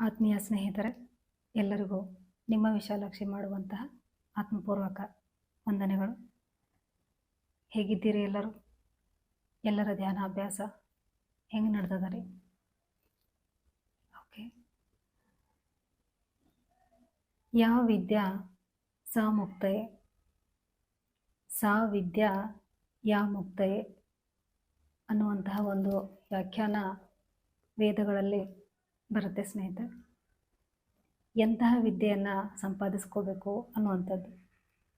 ಆತ್ಮೀಯ ಸ್ನೇಹಿತರೆ, ಎಲ್ಲರಿಗೂ ನಿಮ್ಮ ವಿಶಾಲಾಕ್ಷಿ ಮಾಡುವಂತಹ ಆತ್ಮಪೂರ್ವಕ ವಂದನೆಗಳು. ಹೇಗಿದ್ದೀರಿ ಎಲ್ಲರೂ? ಎಲ್ಲರ ಧ್ಯಾನ ಅಭ್ಯಾಸ ಹೆಂಗೆ ನಡೆದದ ರೀ? ಓಕೆ ಯಾವ ವಿದ್ಯಾ ಸಾ ಮುಕ್ತಯೇ? ಸಾ ವಿದ್ಯಾ ಯಾ ಮುಕ್ತಯೇ? ಅನ್ನುವಂತಹ ಒಂದು ವ್ಯಾಖ್ಯಾನ ವೇದಗಳಲ್ಲಿ ಬರುತ್ತೆ ಸ್ನೇಹಿತರೆ. ಎಂತಹ ವಿದ್ಯೆಯನ್ನು ಸಂಪಾದಿಸ್ಕೋಬೇಕು ಅನ್ನುವಂಥದ್ದು.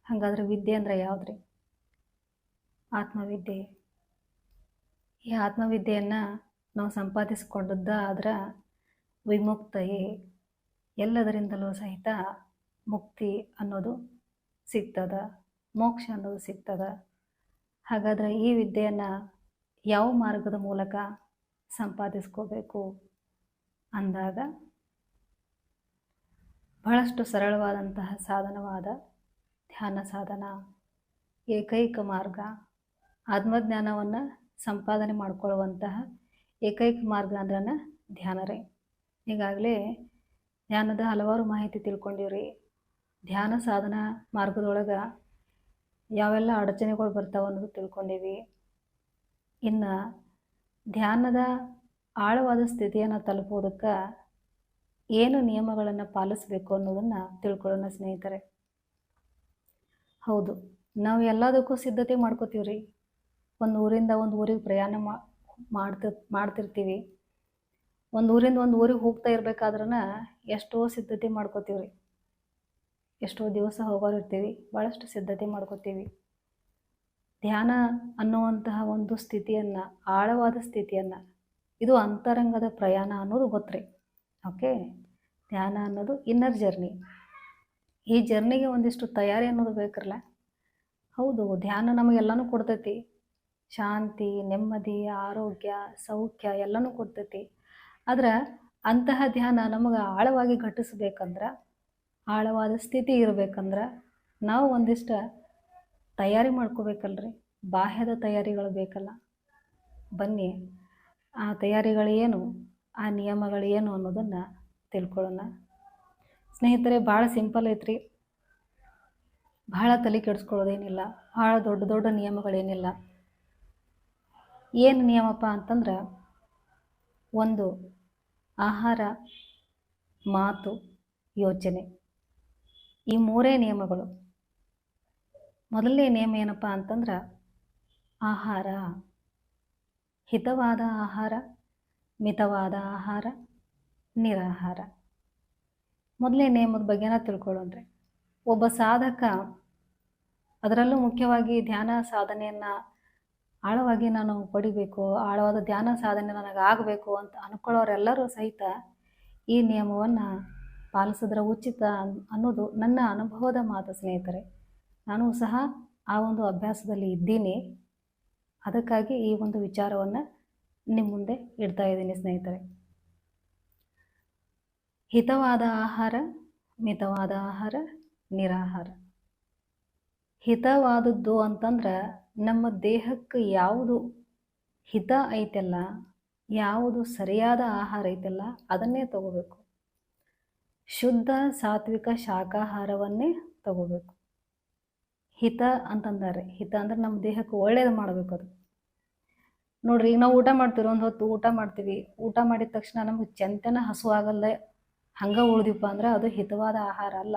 ಹಾಗಾದರೆ ವಿದ್ಯೆ ಅಂದರೆ ಯಾವುದ್ರಿ? ಆತ್ಮವಿದ್ಯೆ. ಈ ಆತ್ಮವಿದ್ಯೆಯನ್ನು ನಾವು ಸಂಪಾದಿಸಿಕೊಂಡದ್ದ ಆದ್ರೆ ವಿಮುಕ್ತಯೇ ಎಲ್ಲದರಿಂದಲೂ ಸಹಿತ ಮುಕ್ತಿ ಅನ್ನೋದು ಸಿಗ್ತದ, ಮೋಕ್ಷ ಅನ್ನೋದು ಸಿಗ್ತದ. ಹಾಗಾದರೆ ಈ ವಿದ್ಯೆಯನ್ನು ಯಾವ ಮಾರ್ಗದ ಮೂಲಕ ಸಂಪಾದಿಸ್ಕೋಬೇಕು? ಅಂದಾಗ ಬಹಳಷ್ಟು ಸರಳವಾದಂತಹ ಸಾಧನವಾದ ಧ್ಯಾನ ಸಾಧನ, ಏಕೈಕ ಮಾರ್ಗ, ಆತ್ಮಜ್ಞಾನವನ್ನು ಸಂಪಾದನೆ ಮಾಡಿಕೊಳ್ಳುವಂತಹ ಏಕೈಕ ಮಾರ್ಗ ಅಂದ್ರೆ ಧ್ಯಾನರೇ ಈಗಾಗಲೇ ಧ್ಯಾನದ ಹಲವಾರು ಮಾಹಿತಿ ತಿಳ್ಕೊಂಡಿವ್ರಿ. ಧ್ಯಾನ ಸಾಧನ ಮಾರ್ಗದೊಳಗೆ ಯಾವೆಲ್ಲ ಅಡಚಣೆಗಳು ಬರ್ತಾವೆ ಅನ್ನೋದು ತಿಳ್ಕೊಂಡೀವಿ. ಇನ್ನು ಧ್ಯಾನದ ಆಳವಾದ ಸ್ಥಿತಿಯನ್ನು ತಲುಪೋದಕ್ಕೆ ಏನು ನಿಯಮಗಳನ್ನು ಪಾಲಿಸಬೇಕು ಅನ್ನೋದನ್ನು ತಿಳ್ಕೊಳ್ಳೋಣ ಸ್ನೇಹಿತರೆ. ಹೌದು, ನಾವು ಎಲ್ಲದಕ್ಕೂ ಸಿದ್ಧತೆ ಮಾಡ್ಕೋತೀವಿ ರೀ ಒಂದು ಊರಿಂದ ಒಂದು ಊರಿಗೆ ಪ್ರಯಾಣ ಮಾಡ್ತಿ, ಮಾಡ್ತಿರ್ತೀವಿ. ಒಂದು ಊರಿಂದ ಒಂದು ಊರಿಗೆ ಹೋಗ್ತಾ ಇರಬೇಕಾದ್ರನ ಎಷ್ಟೋ ಸಿದ್ಧತೆ ಮಾಡ್ಕೋತೀವಿ ರೀ ಎಷ್ಟೋ ದಿವಸ ಹೋಗೋರು ಇರ್ತೀವಿ ಭಾಳಷ್ಟು ಸಿದ್ಧತೆ ಮಾಡ್ಕೋತೀವಿ. ಧ್ಯಾನ ಅನ್ನುವಂತಹ ಒಂದು ಸ್ಥಿತಿಯನ್ನು, ಆಳವಾದ ಸ್ಥಿತಿಯನ್ನು ಇದು ಅಂತರಂಗದ ಪ್ರಯಾಣ ಅನ್ನೋದು ಗೊತ್ತ್ರಿ. ಓಕೆ ಧ್ಯಾನ ಅನ್ನೋದು ಇನ್ನರ್ ಜರ್ನಿ ಈ ಜರ್ನಿಗೆ ಒಂದಿಷ್ಟು ತಯಾರಿ ಅನ್ನೋದು ಬೇಕಲ್ಲ ಹೌದು, ಧ್ಯಾನ ನಮಗೆಲ್ಲನೂ ಕೊಡ್ತೈತಿ. ಶಾಂತಿ, ನೆಮ್ಮದಿ, ಆರೋಗ್ಯ, ಸೌಖ್ಯ ಎಲ್ಲನೂ ಕೊಡ್ತೈತಿ. ಆದ್ರೆ ಅಂತಹ ಧ್ಯಾನ ನಮಗೆ ಆಳವಾಗಿ ಘಟಿಸ್ಬೇಕಂದ್ರೆ, ಆಳವಾದ ಸ್ಥಿತಿ ಇರಬೇಕಂದ್ರೆ ನಾವು ಒಂದಿಷ್ಟು ತಯಾರಿ ಮಾಡ್ಕೋಬೇಕಲ್ರಿ. ಬಾಹ್ಯದ ತಯಾರಿಗಳು ಬೇಕಲ್ಲ. ಬನ್ನಿ ಆ ತಯಾರಿಗಳೇನು, ಆ ನಿಯಮಗಳೇನು ಅನ್ನೋದನ್ನು ತಿಳ್ಕೊಳ್ಳೋಣ. ಸ್ನೇಹಿತರೆ, ಭಾಳ ಸಿಂಪಲ್ ಐತ್ರಿ. ಭಾಳ ತಲೆ ಕೆಡಿಸ್ಕೊಳ್ಳೋದೇನಿಲ್ಲ. ಭಾಳ ದೊಡ್ಡ ದೊಡ್ಡ ನಿಯಮಗಳೇನಿಲ್ಲ. ಏನು ನಿಯಮಪ್ಪ ಅಂತಂದ್ರೆ, ಒಂದು ಆಹಾರ, ಮಾತು, ಯೋಚನೆ. ಈ ಮೂರೇ ನಿಯಮಗಳು. ಮೊದಲನೇ ನಿಯಮ ಏನಪ್ಪ ಅಂತಂದ್ರೆ, ಆಹಾರ. ಹಿತವಾದ ಆಹಾರ, ಮಿತವಾದ ಆಹಾರ, ನಿರಾಹಾರ. ಮೊದಲೇ ನಿಯಮದ ಬಗ್ಗೆನ ತಿಳ್ಕೊಳ್ಳೋಣ್ರಿ ಒಬ್ಬ ಸಾಧಕ ಅದರಲ್ಲೂ ಮುಖ್ಯವಾಗಿ ಧ್ಯಾನ ಸಾಧನೆಯನ್ನು ಆಳವಾಗಿ ನಾನು ಪಡಿಬೇಕು, ಆಳವಾದ ಧ್ಯಾನ ಸಾಧನೆ ನನಗೆ ಆಗಬೇಕು ಅಂತ ಅಂದ್ಕೊಳ್ಳೋರೆಲ್ಲರೂ ಸಹಿತ ಈ ನಿಯಮವನ್ನು ಪಾಲಿಸಿದ್ರೆ ಉಚಿತ ಅನ್ನೋದು ನನ್ನ ಅನುಭವದ ಮಾತು ಸ್ನೇಹಿತರೆ. ನಾನು ಸಹ ಆ ಒಂದು ಅಭ್ಯಾಸದಲ್ಲಿ ಇದ್ದೀನಿ. ಅದಕ್ಕಾಗಿ ಈ ಒಂದು ವಿಚಾರವನ್ನು ನಿಮ್ಮ ಮುಂದೆ ಇಡ್ತಾ ಇದ್ದೀನಿ ಸ್ನೇಹಿತರೆ. ಹಿತವಾದ ಆಹಾರ, ಮಿತವಾದ ಆಹಾರ, ನಿರಾಹಾರ. ಹಿತವಾದದ್ದು ಅಂತಂದ್ರೆ ನಮ್ಮ ದೇಹಕ್ಕೆ ಯಾವುದು ಹಿತ ಐತಲ್ಲ, ಯಾವುದು ಸರಿಯಾದ ಆಹಾರ ಐತಲ್ಲ ಅದನ್ನೇ ತಗೋಬೇಕು. ಶುದ್ಧ ಸಾತ್ವಿಕ ಶಾಖಾಹಾರವನ್ನೇ ತಗೋಬೇಕು. ಹಿತ ಅಂತಂದಾರೆ. ಹಿತ ಅಂದ್ರೆ ನಮ್ಮ ದೇಹಕ್ಕೆ ಒಳ್ಳೇದು ಮಾಡಬೇಕು ಅದು. ನೋಡ್ರಿ, ಈಗ ನಾವು ಊಟ ಮಾಡ್ತೀವಿ ಒಂದು ಹೊತ್ತು ಊಟ ಮಾಡ್ತೀವಿ. ಊಟ ಮಾಡಿದ ತಕ್ಷಣ ನಮಗೆ ಚೆಂತನ ಹಸು ಆಗಲ್ಲ ಹಂಗೆ ಉಳ್ದಿಪ್ಪ ಅಂದ್ರೆ ಅದು ಹಿತವಾದ ಆಹಾರ ಅಲ್ಲ.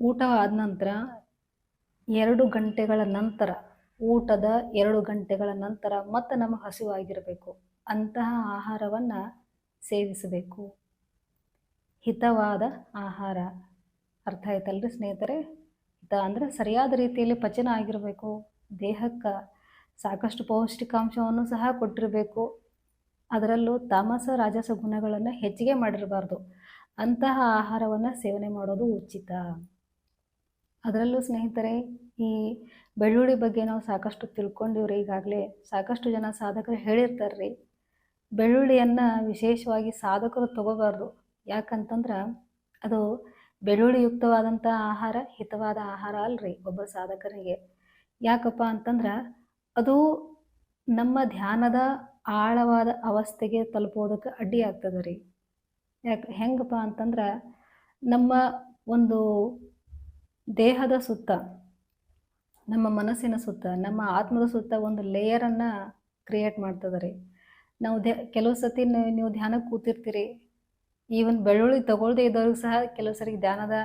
ಊಟ ಆದ ನಂತರ ಎರಡು ಗಂಟೆಗಳ ನಂತರ, ಊಟದ ಎರಡು ಗಂಟೆಗಳ ನಂತರ ಮತ್ತೆ ನಮಗೆ ಹಸಿವಾಗಿರಬೇಕು. ಅಂತಹ ಆಹಾರವನ್ನು ಸೇವಿಸಬೇಕು. ಹಿತವಾದ ಆಹಾರ. ಅರ್ಥ ಆಯ್ತಲ್ರಿ ಸ್ನೇಹಿತರೆ? ಹಿತ ಅಂದರೆ ಸರಿಯಾದ ರೀತಿಯಲ್ಲಿ ಪಚನ ಆಗಿರಬೇಕು. ದೇಹಕ್ಕೆ ಸಾಕಷ್ಟು ಪೌಷ್ಟಿಕಾಂಶವನ್ನು ಸಹ ಕೊಟ್ಟಿರಬೇಕು. ಅದರಲ್ಲೂ ತಾಮಸ, ರಾಜಸ ಗುಣಗಳನ್ನು ಹೆಚ್ಚಿಗೆ ಮಾಡಿರಬಾರ್ದು. ಅಂತಹ ಆಹಾರವನ್ನು ಸೇವನೆ ಮಾಡೋದು ಉಚಿತ. ಅದರಲ್ಲೂ ಸ್ನೇಹಿತರೆ, ಈ ಬೆಳ್ಳುಳ್ಳಿ ಬಗ್ಗೆ ನಾವು ಸಾಕಷ್ಟು ತಿಳ್ಕೊಂಡಿವ್ರಿ ಈಗಾಗಲೇ. ಸಾಕಷ್ಟು ಜನ ಸಾಧಕರು ಹೇಳಿರ್ತಾರೆ ರೀ ಬೆಳ್ಳುಳ್ಳಿಯನ್ನು ವಿಶೇಷವಾಗಿ ಸಾಧಕರು ತಗೋಬಾರ್ದು. ಯಾಕಂತಂದ್ರೆ ಅದು ಬೆಳ್ಳುಳ್ಳಿ ಯುಕ್ತವಾದಂಥ ಆಹಾರ ಹಿತವಾದ ಆಹಾರ ಅಲ್ರಿ ಒಬ್ಬ ಸಾಧಕರಿಗೆ. ಯಾಕಪ್ಪ ಅಂತಂದ್ರೆ ಅದು ನಮ್ಮ ಧ್ಯಾನದ ಆಳವಾದ ಅವಸ್ಥೆಗೆ ತಲುಪೋದಕ್ಕೆ ಅಡ್ಡಿ ಆಗ್ತದೆ ರೀ ಯಾಕೆ ಹೆಂಗಪ್ಪ ಅಂತಂದ್ರೆ ನಮ್ಮ ಒಂದು ದೇಹದ ಸುತ್ತ, ನಮ್ಮ ಮನಸ್ಸಿನ ಸುತ್ತ, ನಮ್ಮ ಆತ್ಮದ ಸುತ್ತ ಒಂದು ಲೇಯರನ್ನು ಕ್ರಿಯೇಟ್ ಮಾಡ್ತದೆ ರೀ ನಾವು ಧ್ಯ, ಕೆಲವು ಸತಿ ನೀವು ಧ್ಯಾನಕ್ಕೆ ಕೂತಿರ್ತೀರಿ ಈವನ್ ಬೆಳ್ಳುಳ್ಳಿ ತಗೊಳ್ಳದೆ ಇದ್ದವ್ರಿಗೂ ಸಹ ಕೆಲವು ಸರಿ ಧ್ಯಾನದ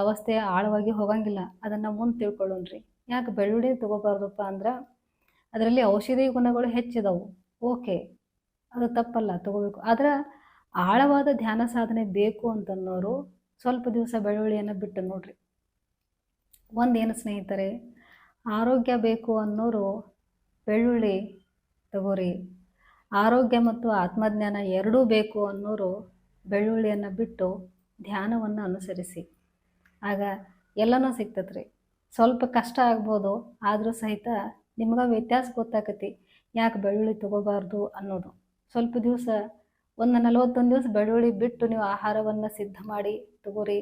ಅವಸ್ಥೆ ಆಳವಾಗಿ ಹೋಗಂಗಿಲ್ಲ. ಅದನ್ನು ಮುಂದೆ ತಿಳ್ಕೊಳ್ಳೋಣ್ರಿ. ಯಾಕೆ ಬೆಳ್ಳುಳ್ಳಿ ತಗೋಬಾರ್ದಪ್ಪ ಅಂದ್ರೆ ಅದರಲ್ಲಿ ಔಷಧಿ ಗುಣಗಳು ಹೆಚ್ಚಿದವು. ಓಕೆ, ಅದು ತಪ್ಪಲ್ಲ, ತಗೋಬೇಕು. ಆದರೆ ಆಳವಾದ ಧ್ಯಾನ ಸಾಧನೆ ಬೇಕು ಅಂತನ್ನೋರು ಸ್ವಲ್ಪ ದಿವಸ ಬೆಳ್ಳುಳ್ಳಿಯನ್ನು ಬಿಟ್ಟು ನೋಡ್ರಿ. ಒಂದೇನು ಸ್ನೇಹಿತರೆ, ಆರೋಗ್ಯ ಬೇಕು ಅನ್ನೋರು ಬೆಳ್ಳುಳ್ಳಿ ತಗೋರಿ. ಆರೋಗ್ಯ ಮತ್ತು ಆತ್ಮಜ್ಞಾನ ಎರಡೂ ಬೇಕು ಅನ್ನೋರು ಬೆಳ್ಳುಳ್ಳಿಯನ್ನು ಬಿಟ್ಟು ಧ್ಯಾನವನ್ನು ಅನುಸರಿಸಿ. ಆಗ ಎಲ್ಲನೂ ಸಿಗ್ತದೆ ರೀ ಸ್ವಲ್ಪ ಕಷ್ಟ ಆಗ್ಬೋದು, ಆದರೂ ಸಹಿತ ನಿಮ್ಗೆ ವ್ಯತ್ಯಾಸ ಗೊತ್ತಾಕತಿ. ಯಾಕೆ ಬೆಳ್ಳುಳ್ಳಿ ತಗೋಬಾರ್ದು ಅನ್ನೋದು. ಸ್ವಲ್ಪ ದಿವಸ, ಒಂದು ನಲವತ್ತೊಂದು ದಿವಸ ಬೆಳ್ಳುಳ್ಳಿ ಬಿಟ್ಟು ನೀವು ಆಹಾರವನ್ನು ಸಿದ್ಧ ಮಾಡಿ ತಗೋರಿ.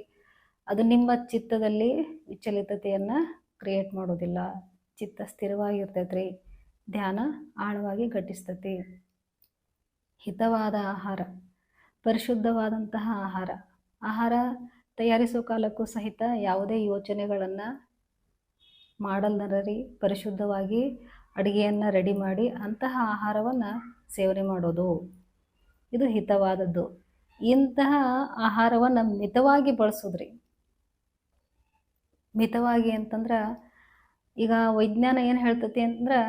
ಅದು ನಿಮ್ಮ ಚಿತ್ತದಲ್ಲಿ ವಿಚಲಿತತೆಯನ್ನು ಕ್ರಿಯೇಟ್ ಮಾಡೋದಿಲ್ಲ. ಚಿತ್ತ ಸ್ಥಿರವಾಗಿರ್ತೈತೆ ರೀ ಧ್ಯಾನ ಆಳವಾಗಿ ಘಟಿಸ್ತತಿ. ಹಿತವಾದ ಆಹಾರ. ಪರಿಶುದ್ಧವಾದಂತಹ ಆಹಾರ. ಆಹಾರ ತಯಾರಿಸೋ ಕಾಲಕ್ಕೂ ಸಹಿತ ಯಾವುದೇ ಯೋಚನೆಗಳನ್ನು ಮಾಡಲ್ದರಿ ಪರಿಶುದ್ಧವಾಗಿ ಅಡುಗೆಯನ್ನು ರೆಡಿ ಮಾಡಿ ಅಂತಹ ಆಹಾರವನ್ನು ಸೇವನೆ ಮಾಡೋದು. ಇದು ಹಿತವಾದದ್ದು. ಇಂತಹ ಆಹಾರವನ್ನು ಮಿತವಾಗಿ ಬಳಸೋದ್ರಿ. ಮಿತವಾಗಿ ಅಂತಂದ್ರೆ ಈಗ ವಿಜ್ಞಾನ ಏನು ಹೇಳ್ತತಿ ಅಂತಂದ್ರೆ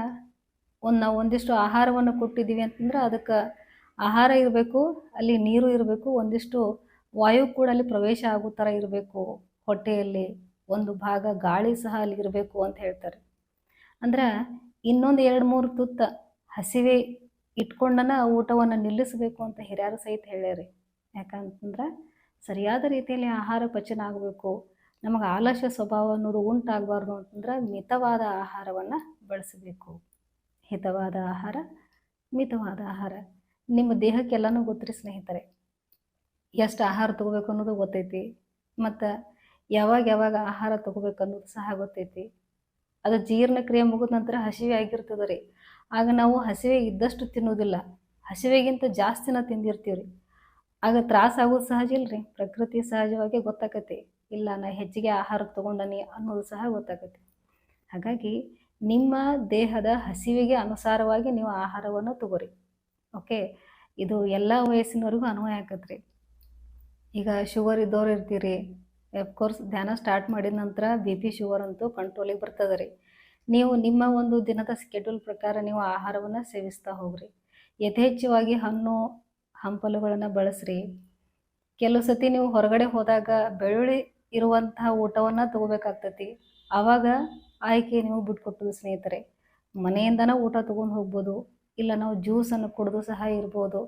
ಒಂದು ನಾವು ಒಂದಿಷ್ಟು ಆಹಾರವನ್ನು ಕೊಟ್ಟಿದ್ದೀವಿ ಅಂತಂದ್ರೆ ಅದಕ್ಕೆ ಆಹಾರ ಇರಬೇಕು, ಅಲ್ಲಿ ನೀರು ಇರಬೇಕು, ಒಂದಿಷ್ಟು ವಾಯು ಕೂಡ ಅಲ್ಲಿ ಪ್ರವೇಶ ಆಗೋ ಥರ ಇರಬೇಕು. ಹೊಟ್ಟೆಯಲ್ಲಿ ಒಂದು ಭಾಗ ಗಾಳಿ ಸಹ ಅಲ್ಲಿ ಇರಬೇಕು ಅಂತ ಹೇಳ್ತಾರೆ. ಅಂದ್ರೆ ಇನ್ನೊಂದು ಎರಡು ಮೂರು ತುತ್ತ ಹಸಿವೆ ಇಟ್ಕೊಂಡನ ಊಟವನ್ನು ನಿಲ್ಲಿಸಬೇಕು ಅಂತ ಹಿರಿಯರು ಸಹಿತ ಹೇಳ್ಯಾರಿ. ಯಾಕಂತಂದ್ರೆ ಸರಿಯಾದ ರೀತಿಯಲ್ಲಿ ಆಹಾರ ಪಚನ ಆಗಬೇಕು. ನಮಗೆ ಆಲಸ್ಯ ಸ್ವಭಾವ ಅನ್ನೋದು ಉಂಟಾಗಬಾರ್ದು ಅಂತಂದ್ರೆ ಮಿತವಾದ ಆಹಾರವನ್ನು ಬಳಸಬೇಕು. ಹಿತವಾದ ಆಹಾರ, ಮಿತವಾದ ಆಹಾರ. ನಿಮ್ಮ ದೇಹಕ್ಕೆಲ್ಲನೂ ಗೊತ್ತಿರಿ ಸ್ನೇಹಿತರೆ, ಎಷ್ಟು ಆಹಾರ ತಗೋಬೇಕು ಅನ್ನೋದು ಗೊತ್ತೈತಿ, ಮತ್ತು ಯಾವಾಗ ಯಾವಾಗ ಆಹಾರ ತಗೋಬೇಕು ಅನ್ನೋದು ಸಹ ಗೊತ್ತೈತಿ. ಅದು ಜೀರ್ಣಕ್ರಿಯೆ ಮುಗಿದ ನಂತರ ಹಸಿವೆ ಆಗಿರ್ತದೆ ರೀ. ಆಗ ನಾವು ಹಸಿವೆ ಇದ್ದಷ್ಟು ತಿನ್ನೋದಿಲ್ಲ, ಹಸಿವೆಗಿಂತ ಜಾಸ್ತಿನ ತಿಂದಿರ್ತೀವಿ ರೀ ಆಗ ತ್ರಾಸಾಗೋದು ಸಹಜ ಇಲ್ರಿ, ಪ್ರಕೃತಿ ಸಹಜವಾಗಿ ಗೊತ್ತಾಕತಿ, ಇಲ್ಲ ನಾ ಹೆಚ್ಚಿಗೆ ಆಹಾರ ತೊಗೊಂಡನಿ ಅನ್ನೋದು ಸಹ ಗೊತ್ತಾಗತ್ತೆ ಹಾಗಾಗಿ ನಿಮ್ಮ ದೇಹದ ಹಸಿವಿಗೆ ಅನುಸಾರವಾಗಿ ನೀವು ಆಹಾರವನ್ನು ತಗೋರಿ. ಓಕೆ ಇದು ಎಲ್ಲ ವಯಸ್ಸಿನವರಿಗೂ ಅನ್ವಯ ರೀ ಈಗ ಶುಗರ್ ಇದ್ದವ್ರು ಇರ್ತೀರಿ. ಕೋರ್ಸ್ ಧ್ಯಾನ ಸ್ಟಾರ್ಟ್ ಮಾಡಿದ ನಂತರ ಬಿ ಪಿ ಶುಗರ್ ಅಂತೂ ಕಂಟ್ರೋಲಿಗೆ ಬರ್ತದೆ ರೀ ನೀವು ನಿಮ್ಮ ಒಂದು ದಿನದ ಸ್ಕೆಡ್ಯೂಲ್ ಪ್ರಕಾರ ನೀವು ಆಹಾರವನ್ನು ಸೇವಿಸ್ತಾ ಹೋಗ್ರಿ. ಯಥೇಚ್ಛವಾಗಿ ಹಣ್ಣು, ಹಂಪಲುಗಳನ್ನು ಬಳಸ್ರಿ. ಕೆಲವು ಸತಿ ನೀವು ಹೊರಗಡೆ ಹೋದಾಗ ಬೆಳ್ಳುಳ್ಳಿ ಇರುವಂತಹ ಊಟವನ್ನು ತಗೋಬೇಕಾಗ್ತೈತಿ. ಆವಾಗ ಆಯ್ಕೆ ನೀವು ಬಿಟ್ಕೊಟ್ಟದು ಸ್ನೇಹಿತರೆ. ಮನೆಯಿಂದನೇ ಊಟ ತೊಗೊಂಡು ಹೋಗ್ಬೋದು. ಇಲ್ಲ ನಾವು ಜ್ಯೂಸನ್ನು ಕುಡಿದು ಸಹ ಇರ್ಬೋದು.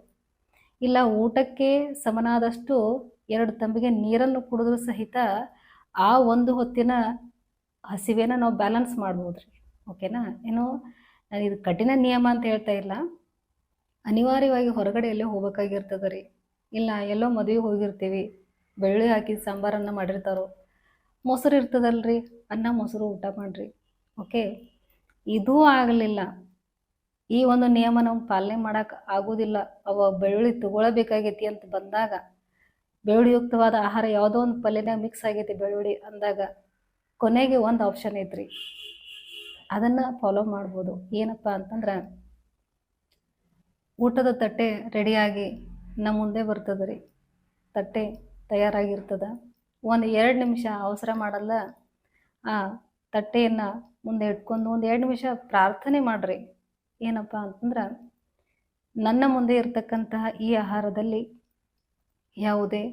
ಇಲ್ಲ ಊಟಕ್ಕೆ ಸಮನಾದಷ್ಟು ಎರಡು ತಂಬಿಗೆ ನೀರನ್ನು ಕುಡಿದ್ರೂ ಸಹಿತ ಆ ಒಂದು ಹೊತ್ತಿನ ಹಸಿವೆನ ನಾವು ಬ್ಯಾಲೆನ್ಸ್ ಮಾಡ್ಬೋದು ರೀ ಓಕೆನಾ ಏನು, ನಾನು ಇದು ಕಠಿಣ ನಿಯಮ ಅಂತ ಹೇಳ್ತಾ ಇಲ್ಲ. ಅನಿವಾರ್ಯವಾಗಿ ಹೊರಗಡೆ ಎಲ್ಲೇ ಹೋಗ್ಬೇಕಾಗಿರ್ತದೆ ರೀ ಇಲ್ಲ, ಎಲ್ಲೋ ಮದುವೆಗೆ ಹೋಗಿರ್ತೀವಿ. ಬೆಳ್ಳುಳ್ಳಿ ಹಾಕಿದ ಸಾಂಬಾರನ್ನು ಮಾಡಿರ್ತಾರೋ. ಮೊಸರು ಇರ್ತದಲ್ರಿ. ಅನ್ನ, ಮೊಸರು, ಊಟ ಮಾಡಿರಿ. ಓಕೆ ಇದೂ ಆಗಲಿಲ್ಲ. ಈ ಒಂದು ನಿಯಮ ನಾವು ಪಾಲನೆ ಮಾಡೋಕೆ ಆಗೋದಿಲ್ಲ. ಅವ ಬೆಳ್ಳುಳ್ಳಿ ತಗೊಳ್ಳಬೇಕಾಗೈತಿ ಅಂತ ಬಂದಾಗ ಬೆಳ್ಳುಳ್ಳಿಯುಕ್ತವಾದ ಆಹಾರ ಯಾವುದೋ ಒಂದು ಪಲ್ಯನಾಗ ಮಿಕ್ಸ್ ಆಗೈತಿ ಬೆಳ್ಳುಳ್ಳಿ ಅಂದಾಗ ಕೊನೆಗೆ ಒಂದು ಆಪ್ಷನ್ ಐತ್ರಿ. ಅದನ್ನು ಫಾಲೋ ಮಾಡ್ಬೋದು. ಏನಪ್ಪ ಅಂತಂದ್ರೆ, ಊಟದ ತಟ್ಟೆ ರೆಡಿಯಾಗಿ ನಮ್ಮ ಮುಂದೆ ಬರ್ತದೆ ರೀ ತಟ್ಟೆ ತಯಾರಾಗಿರ್ತದೆ. ಒಂದು ಎರಡು ನಿಮಿಷ ಅವಸರ ಮಾಡಲ್ಲ. ಆ ತಟ್ಟೆಯನ್ನು ಮುಂದೆ ಇಟ್ಕೊಂಡು ಒಂದು ಎರಡು ನಿಮಿಷ ಪ್ರಾರ್ಥನೆ ಮಾಡಿರಿ. ಏನಪ್ಪ ಅಂತಂದ್ರೆ ನನ್ನ ಮುಂದೆ ಇರತಕ್ಕಂತಹ ಈ ಆಹಾರದಲ್ಲಿ ಯಾವುದೇ